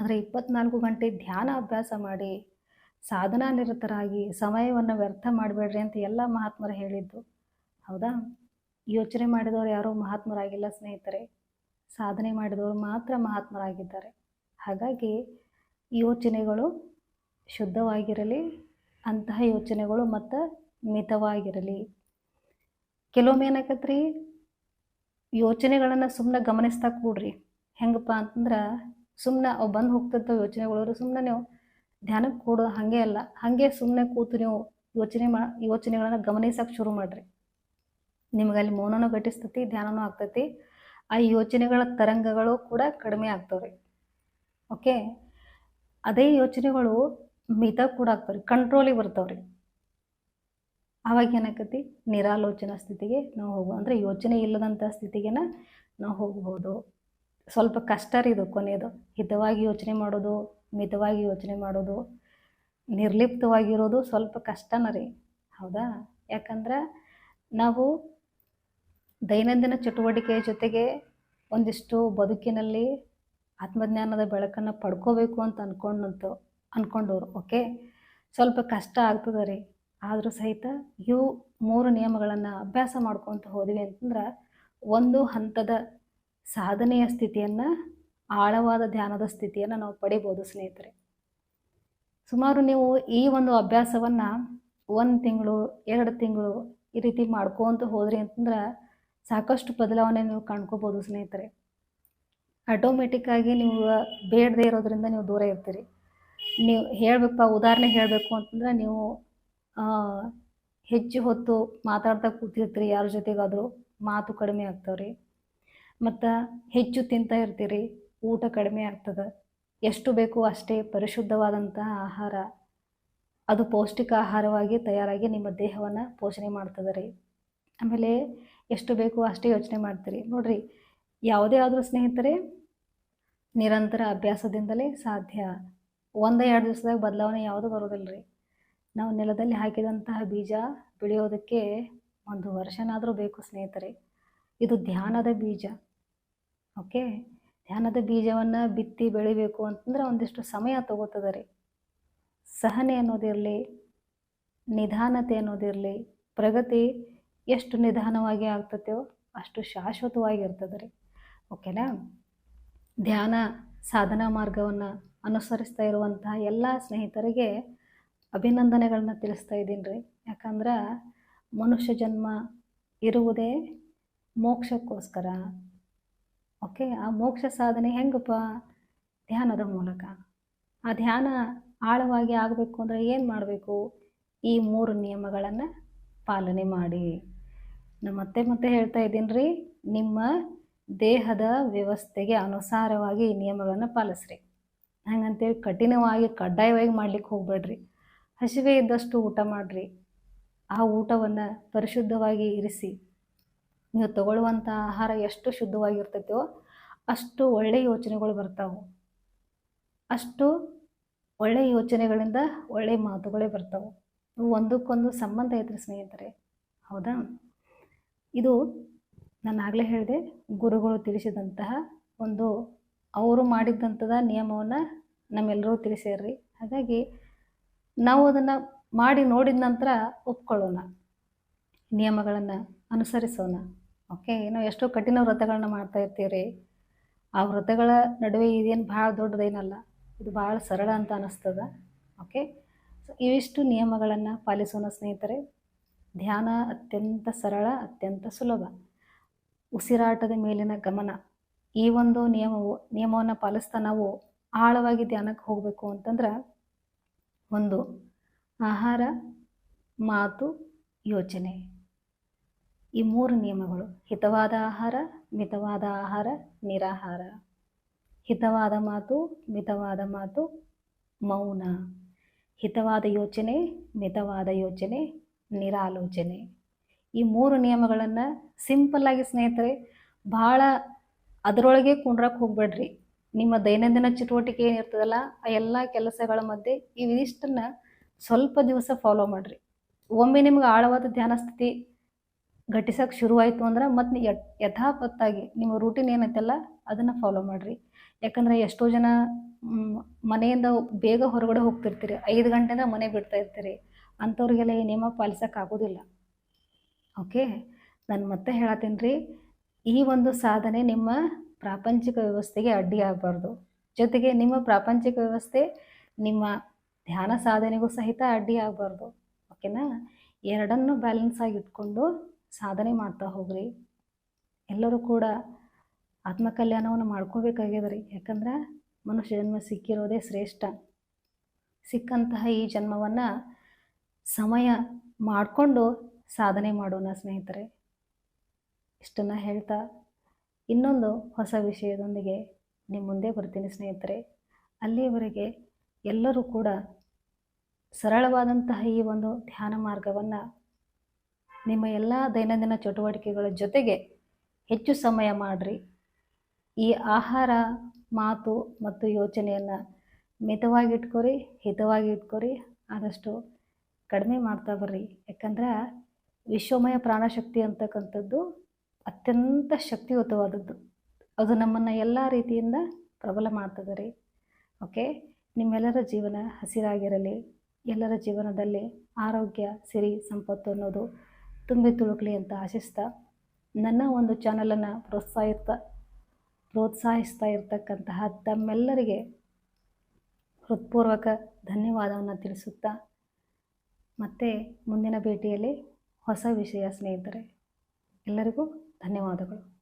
ಆದರೆ ಇಪ್ಪತ್ನಾಲ್ಕು ಗಂಟೆ ಧ್ಯಾನ ಅಭ್ಯಾಸ ಮಾಡಿ, ಸಾಧನಾ ನಿರತರಾಗಿ, ಸಮಯವನ್ನು ವ್ಯರ್ಥ ಮಾಡಬೇಡ್ರಿ ಅಂತ ಎಲ್ಲ ಮಹಾತ್ಮರು ಹೇಳಿದ್ದು. ಹೌದಾ? ಯೋಚನೆ ಮಾಡಿದವರು ಯಾರೂ ಮಹಾತ್ಮರಾಗಿಲ್ಲ ಸ್ನೇಹಿತರೆ. ಸಾಧನೆ ಮಾಡಿದವರು ಮಾತ್ರ ಮಹಾತ್ಮರಾಗಿದ್ದಾರೆ. ಹಾಗಾಗಿ ಯೋಚನೆಗಳು ಶುದ್ಧವಾಗಿರಲಿ, ಅಂತಹ ಯೋಚನೆಗಳು ಮತ್ತು ಮಿತವಾಗಿರಲಿ. ಕೆಲವೊಮ್ಮೆ ಏನಾಕತ್ರಿ, ಯೋಚನೆಗಳನ್ನು ಸುಮ್ಮನೆ ಗಮನಿಸ್ತಾ ಕೂಡ್ರಿ. ಹೆಂಗಪ್ಪ ಅಂತಂದ್ರೆ ಸುಮ್ಮನೆ ಅವು ಬಂದು ಹೋಗ್ತಿರ್ತಾವೆ ಯೋಚನೆಗಳು ಸುಮ್ಮನೆ ನೀವು ಧ್ಯಾನಕ್ಕೆ ಕೂಡೋದು ಹಾಗೆ ಅಲ್ಲ, ಹಾಗೆ ಸುಮ್ಮನೆ ಕೂತು ನೀವು ಯೋಚನೆ ಮಾ, ಯೋಚನೆಗಳನ್ನು ಗಮನಿಸೋಕೆ ಶುರು ಮಾಡಿರಿ. ನಿಮ್ಗೆ ಅಲ್ಲಿ ಮೌನನೂ ಘಟಿಸ್ತತಿ, ಧ್ಯಾನನೂ ಆಗ್ತೈತಿ. ಆ ಯೋಚನೆಗಳ ತರಂಗಗಳು ಕೂಡ ಕಡಿಮೆ ಆಗ್ತವೆ ಓಕೆ ಅದೇ ಯೋಚನೆಗಳು ಮಿತ ಕೂಡ ಆಗ್ತವ್ರಿ ಕಂಟ್ರೋಲಿಗೆ ಬರ್ತಾವ್ರಿ. ಆವಾಗ ಏನಾಕತಿ? ನಿರಾಲೋಚನಾ ಸ್ಥಿತಿಗೆ ನಾವು ಹೋಗೋ ಅಂದರೆ ಯೋಚನೆ ಇಲ್ಲದಂಥ ಸ್ಥಿತಿಗೆನ ನಾವು ಹೋಗ್ಬೋದು. ಸ್ವಲ್ಪ ಕಷ್ಟ ರೀ ಇದು ಕೊನೆಯದು ಹಿತವಾಗಿ ಯೋಚನೆ ಮಾಡೋದು, ಮಿತವಾಗಿ ಯೋಚನೆ ಮಾಡೋದು, ನಿರ್ಲಿಪ್ತವಾಗಿರೋದು ಸ್ವಲ್ಪ ಕಷ್ಟನ ರೀ. ಹೌದಾ? ಯಾಕಂದ್ರೆ ನಾವು ದೈನಂದಿನ ಚಟುವಟಿಕೆಯ ಜೊತೆಗೆ ಒಂದಿಷ್ಟು ಬದುಕಿನಲ್ಲಿ ಆತ್ಮಜ್ಞಾನದ ಬೆಳಕನ್ನು ಪಡ್ಕೋಬೇಕು ಅಂತ ಅನ್ಕೊಂಡಂತು ಅಂದ್ಕೊಂಡವ್ರು ಓಕೆ ಸ್ವಲ್ಪ ಕಷ್ಟ ಆಗ್ತದೆ ರೀ. ಆದರೂ ಸಹಿತ ಇವು ಮೂರು ನಿಯಮಗಳನ್ನು ಅಭ್ಯಾಸ ಮಾಡ್ಕೊತ ಹೋದ್ವಿ ಅಂತಂದ್ರೆ ಒಂದು ಹಂತದ ಸಾಧನೆಯ ಸ್ಥಿತಿಯನ್ನು, ಆಳವಾದ ಧ್ಯಾನದ ಸ್ಥಿತಿಯನ್ನು ನಾವು ಪಡಿಬೋದು ಸ್ನೇಹಿತರೆ. ಸುಮಾರು ನೀವು ಈ ಒಂದು ಅಭ್ಯಾಸವನ್ನು ಒಂದು ತಿಂಗಳು, ಎರಡು ತಿಂಗಳು ಈ ರೀತಿ ಮಾಡ್ಕೊತ ಹೋದ್ರಿ ಅಂತಂದ್ರೆ ಸಾಕಷ್ಟು ಬದಲಾವಣೆ ನೀವು ಕಂಡ್ಕೋಬೋದು ಸ್ನೇಹಿತರೆ. ಆಟೋಮೆಟಿಕ್ಕಾಗಿ ನೀವು ಬೇಡದೇ ಇರೋದ್ರಿಂದ ನೀವು ದೂರ ಇರ್ತೀರಿ. ನೀವು ಹೇಳಬೇಕಪ್ಪ, ಉದಾಹರಣೆ ಹೇಳಬೇಕು ಅಂತಂದ್ರೆ ನೀವು ಹೆಚ್ಚು ಹೊತ್ತು ಮಾತಾಡ್ತಾ ಕೂತಿರ್ತೀರಿ, ಯಾರ ಜೊತೆಗಾದರೂ ಮಾತು ಕಡಿಮೆ ಆಗ್ತಾವ್ರಿ. ಮತ್ತು ಹೆಚ್ಚು ತಿಂತಾ ಇರ್ತೀರಿ, ಊಟ ಕಡಿಮೆ ಆಗ್ತದೆ. ಎಷ್ಟು ಬೇಕು ಅಷ್ಟೇ ಪರಿಶುದ್ಧವಾದಂತಹ ಆಹಾರ, ಅದು ಪೌಷ್ಟಿಕ ಆಹಾರವಾಗಿ ತಯಾರಾಗಿ ನಿಮ್ಮ ದೇಹವನ್ನು ಪೋಷಣೆ ಮಾಡ್ತದೆ ರೀ ಆಮೇಲೆ ಎಷ್ಟು ಬೇಕು ಅಷ್ಟೇ ಯೋಚನೆ ಮಾಡ್ತೀರಿ. ನೋಡಿರಿ, ಯಾವುದೇ ಆದರೂ ಸ್ನೇಹಿತರೆ, ನಿರಂತರ ಅಭ್ಯಾಸದಿಂದಲೇ ಸಾಧ್ಯ. ಒಂದು ಎರಡು ದಿವಸದಾಗ ಬದಲಾವಣೆ ಯಾವುದು ಬರೋದಿಲ್ಲ ರೀ ನಾವು ನೆಲದಲ್ಲಿ ಹಾಕಿದಂತಹ ಬೀಜ ಬೆಳೆಯೋದಕ್ಕೆ ಒಂದು ವರ್ಷನಾದರೂ ಬೇಕು ಸ್ನೇಹಿತರೆ. ಇದು ಧ್ಯಾನದ ಬೀಜ. ಓಕೆ? ಧ್ಯಾನದ ಬೀಜವನ್ನು ಬಿತ್ತಿ ಬೆಳಿಬೇಕು ಅಂತಂದ್ರೆ ಒಂದಿಷ್ಟು ಸಮಯ ತಗೋತದೆ ರೀ. ಸಹನೆ ಅನ್ನೋದಿರಲಿ, ನಿಧಾನತೆ ಅನ್ನೋದಿರಲಿ, ಪ್ರಗತಿ ಎಷ್ಟು ನಿಧಾನವಾಗಿ ಆಗ್ತತೆಯೋ ಅಷ್ಟು ಶಾಶ್ವತವಾಗಿರ್ತದೆ ರೀ. ಓಕೆನಾ? ಧ್ಯಾನ ಸಾಧನಾ ಮಾರ್ಗವನ್ನು ಅನುಸರಿಸ್ತಾ ಇರುವಂತಹ ಎಲ್ಲ ಸ್ನೇಹಿತರಿಗೆ ಅಭಿನಂದನೆಗಳನ್ನ ತಿಳಿಸ್ತಾ ಇದ್ದೀನಿ ರೀ. ಯಾಕಂದ್ರೆ ಮನುಷ್ಯ ಜನ್ಮ ಇರುವುದೇ ಮೋಕ್ಷಕ್ಕೋಸ್ಕರ. ಓಕೆ, ಆ ಮೋಕ್ಷ ಸಾಧನೆ ಹೆಂಗಪ್ಪ? ಧ್ಯಾನದ ಮೂಲಕ. ಆ ಧ್ಯಾನ ಆಳವಾಗಿ ಆಗಬೇಕು ಅಂದರೆ ಏನು ಮಾಡಬೇಕು? ಈ ಮೂರು ನಿಯಮಗಳನ್ನು ಪಾಲನೆ ಮಾಡಿ. ನಾನು ಮತ್ತೆ ಮತ್ತೆ ಹೇಳ್ತಾ ಇದ್ದೀನಿ ರೀ, ನಿಮ್ಮ ದೇಹದ ವ್ಯವಸ್ಥೆಗೆ ಅನುಸಾರವಾಗಿ ಈ ನಿಯಮಗಳನ್ನು ಪಾಲಿಸ್ರಿ. ಹಂಗಂತೇಳಿ ಕಠಿಣವಾಗಿ ಕಡ್ಡಾಯವಾಗಿ ಮಾಡ್ಲಿಕ್ಕೆ ಹೋಗಬೇಡ್ರಿ. ಹಸಿವೆ ಇದ್ದಷ್ಟು ಊಟ ಮಾಡಿರಿ. ಆ ಊಟವನ್ನು ಪರಿಶುದ್ಧವಾಗಿ ಇರಿಸಿ. ನೀವು ತಗೊಳ್ಳುವಂಥ ಆಹಾರ ಎಷ್ಟು ಶುದ್ಧವಾಗಿರ್ತೈತೋ ಅಷ್ಟು ಒಳ್ಳೆಯ ಯೋಚನೆಗಳು ಬರ್ತಾವೆ. ಅಷ್ಟು ಒಳ್ಳೆಯ ಯೋಚನೆಗಳಿಂದ ಒಳ್ಳೆಯ ಮಾತುಗಳೇ ಬರ್ತಾವೆ. ಒಂದಕ್ಕೊಂದು ಸಂಬಂಧ ಐತ್ರಿ ಸ್ನೇಹಿತರೆ. ಹೌದಾ? ಇದು ನಾನು ಆಗಲೇ ಹೇಳಿದೆ ಗುರುಗಳು ತಿಳಿಸಿದಂತಹ ಒಂದು ಅವರು ಮಾಡಿದ್ದಂಥದ ನಿಯಮವನ್ನು ನಮ್ಮೆಲ್ಲರೂ ತಿಳಿಸ್ಯಾರ್ರಿ. ಹಾಗಾಗಿ ನಾವು ಅದನ್ನು ಮಾಡಿ ನೋಡಿದ ನಂತರ ಒಪ್ಕೊಳ್ಳೋಣ, ನಿಯಮಗಳನ್ನು ಅನುಸರಿಸೋಣ. ಓಕೆ, ಏನೋ ಎಷ್ಟೋ ಕಠಿಣ ವ್ರತಗಳನ್ನ ಮಾಡ್ತಾ ಇರ್ತೀವ್ರಿ. ಆ ವ್ರತಗಳ ನಡುವೆ ಇದೇನು ಭಾಳ ದೊಡ್ಡದೇನಲ್ಲ, ಇದು ಭಾಳ ಸರಳ ಅಂತ ಅನ್ನಿಸ್ತದ ಓಕೆ, ಸೊ ಇವಿಷ್ಟು ನಿಯಮಗಳನ್ನು ಪಾಲಿಸೋಣ ಸ್ನೇಹಿತರೆ. ಧ್ಯಾನ ಅತ್ಯಂತ ಸರಳ, ಅತ್ಯಂತ ಸುಲಭ. ಉಸಿರಾಟದ ಮೇಲಿನ ಗಮನ ಈ ಒಂದು ನಿಯಮವು, ನಿಯಮವನ್ನು ಪಾಲಿಸ್ತಾ ನಾವು ಆಳವಾಗಿ ಧ್ಯಾನಕ್ಕೆ ಹೋಗಬೇಕು ಅಂತಂದ್ರೆ ಒಂದು, ಆಹಾರ, ಮಾತು, ಯೋಚನೆ. ಈ ಮೂರು ನಿಯಮಗಳು, ಹಿತವಾದ ಆಹಾರ, ಮಿತವಾದ ಆಹಾರ, ನಿರಾಹಾರ. ಹಿತವಾದ ಮಾತು, ಮಿತವಾದ ಮಾತು, ಮೌನ. ಹಿತವಾದ ಯೋಚನೆ, ಮಿತವಾದ ಯೋಚನೆ, ನಿರಾಲೋಚನೆ. ಈ ಮೂರು ನಿಯಮಗಳನ್ನು ಸಿಂಪಲ್ಲಾಗಿ ಸ್ನೇಹಿತರೆ, ಭಾಳ ಅದರೊಳಗೆ ಕುಂಡ್ರಕ್ಕೆ ಹೋಗ್ಬೇಡ್ರಿ. ನಿಮ್ಮ ದೈನಂದಿನ ಚಟುವಟಿಕೆ ಏನಿರ್ತದಲ್ಲ, ಆ ಎಲ್ಲ ಕೆಲಸಗಳ ಮಧ್ಯೆ ಇವಿಷ್ಟನ್ನು ಸ್ವಲ್ಪ ದಿವಸ ಫಾಲೋ ಮಾಡಿರಿ. ಒಮ್ಮೆ ನಿಮ್ಗೆ ಆಳವಾದ ಧ್ಯಾನ ಸ್ಥಿತಿ ಘಟಿಸೋಕೆ ಶುರುವಾಯಿತು ಅಂದ್ರೆ ಮತ್ತೆ ಯಥಾಪತ್ತಾಗಿ ನಿಮ್ಮ ರೂಟೀನ್ ಏನೈತಲ್ಲ, ಅದನ್ನು ಫಾಲೋ ಮಾಡಿರಿ. ಯಾಕಂದರೆ ಎಷ್ಟೋ ಜನ ಮನೆಯಿಂದ ಬೇಗ ಹೊರಗಡೆ ಹೋಗ್ತಿರ್ತೀರಿ. ಐದು ಗಂಟೆಯಿಂದ ಮನೆ ಬಿಡ್ತಾ ಇರ್ತೀರಿ. ಅಂಥವ್ರಿಗೆಲ್ಲ ಈ ನಿಯಮ ಪಾಲಿಸೋಕ್ಕಾಗೋದಿಲ್ಲ ಓಕೆ ನಾನು ಮತ್ತೆ ಹೇಳತ್ತೀನಿ ರೀ. ಈ ಒಂದು ಸಾಧನೆ ನಿಮ್ಮ ಪ್ರಾಪಂಚಿಕ ವ್ಯವಸ್ಥೆಗೆ ಅಡ್ಡಿಯಾಗಬಾರ್ದು ಜೊತೆಗೆ ನಿಮ್ಮ ಪ್ರಾಪಂಚಿಕ ವ್ಯವಸ್ಥೆ ನಿಮ್ಮ ಧ್ಯಾನ ಸಾಧನೆಗೂ ಸಹಿತ ಅಡ್ಡಿ ಆಗಬಾರ್ದು. ಓಕೆನಾ ಎರಡನ್ನೂ ಬ್ಯಾಲೆನ್ಸ್ ಆಗಿ ಇಟ್ಕೊಂಡು ಸಾಧನೆ ಮಾಡ್ತಾ ಹೋಗ್ರಿ. ಎಲ್ಲರೂ ಕೂಡ ಆತ್ಮಕಲ್ಯಾಣವನ್ನು ಮಾಡ್ಕೋಬೇಕಾಗಿದೆ ರೀ ಯಾಕಂದ್ರೆ ಮನುಷ್ಯ ಜನ್ಮ ಸಿಕ್ಕಿರೋದೇ ಶ್ರೇಷ್ಠ. ಸಿಕ್ಕಂತಹ ಈ ಜನ್ಮವನ್ನು ಸಮಯ ಮಾಡಿಕೊಂಡು ಸಾಧನೆ ಮಾಡೋಣ ಸ್ನೇಹಿತರೆ. ಇಷ್ಟನ್ನು ಹೇಳ್ತಾ ಇನ್ನೊಂದು ಹೊಸ ವಿಷಯದೊಂದಿಗೆ ನಿಮ್ಮ ಮುಂದೆ ಬರ್ತೀನಿ ಸ್ನೇಹಿತರೆ. ಅಲ್ಲಿಯವರೆಗೆ ಎಲ್ಲರೂ ಕೂಡ ಸರಳವಾದಂತಹ ಈ ಒಂದು ಧ್ಯಾನ ಮಾರ್ಗವನ್ನು ನಿಮ್ಮ ಎಲ್ಲ ದೈನಂದಿನ ಚಟುವಟಿಕೆಗಳ ಜೊತೆಗೆ ಹೆಚ್ಚು ಸಮಯ ಮಾಡಿರಿ. ಈ ಆಹಾರ, ಮಾತು ಮತ್ತು ಯೋಚನೆಯನ್ನು ಮಿತವಾಗಿ ಇಟ್ಕೊರಿ, ಹಿತವಾಗಿ ಇಟ್ಕೊರಿ, ಆದಷ್ಟು ಕಡಿಮೆ ಮಾಡ್ತಾ ಬರ್ರಿ. ಯಾಕಂದ್ರೆ ವಿಶ್ವಮಯ ಪ್ರಾಣಶಕ್ತಿ ಅಂತಕ್ಕಂಥದ್ದು ಅತ್ಯಂತ ಶಕ್ತಿಯುತವಾದದ್ದು. ಅದು ನಮ್ಮನ್ನು ಎಲ್ಲ ರೀತಿಯಿಂದ ಪ್ರಬಲ ಮಾಡ್ತದೆ ರೀ. ಓಕೆ? ನಿಮ್ಮೆಲ್ಲರ ಜೀವನ ಹಸಿರಾಗಿರಲಿ, ಎಲ್ಲರ ಜೀವನದಲ್ಲಿ ಆರೋಗ್ಯ, ಸಿರಿ, ಸಂಪತ್ತು ಅನ್ನೋದು ತುಂಬಿ ತುಳುಕಲಿ ಅಂತ ಆಶಿಸ್ತಾ, ನನ್ನ ಒಂದು ಚಾನಲನ್ನು ಪ್ರೋತ್ಸಾಹಿತ ಪ್ರೋತ್ಸಾಹಿಸ್ತಾ ಇರ್ತಕ್ಕಂತಹ ತಮ್ಮೆಲ್ಲರಿಗೆ ಹೃತ್ಪೂರ್ವಕ ಧನ್ಯವಾದವನ್ನು ತಿಳಿಸುತ್ತಾ, ಮತ್ತೆ ಮುಂದಿನ ಭೇಟಿಯಲ್ಲಿ ಹೊಸ ವಿಷಯ ಸ್ನೇಹಿತರೆ, ಎಲ್ಲರಿಗೂ ಧನ್ಯವಾದಗಳು.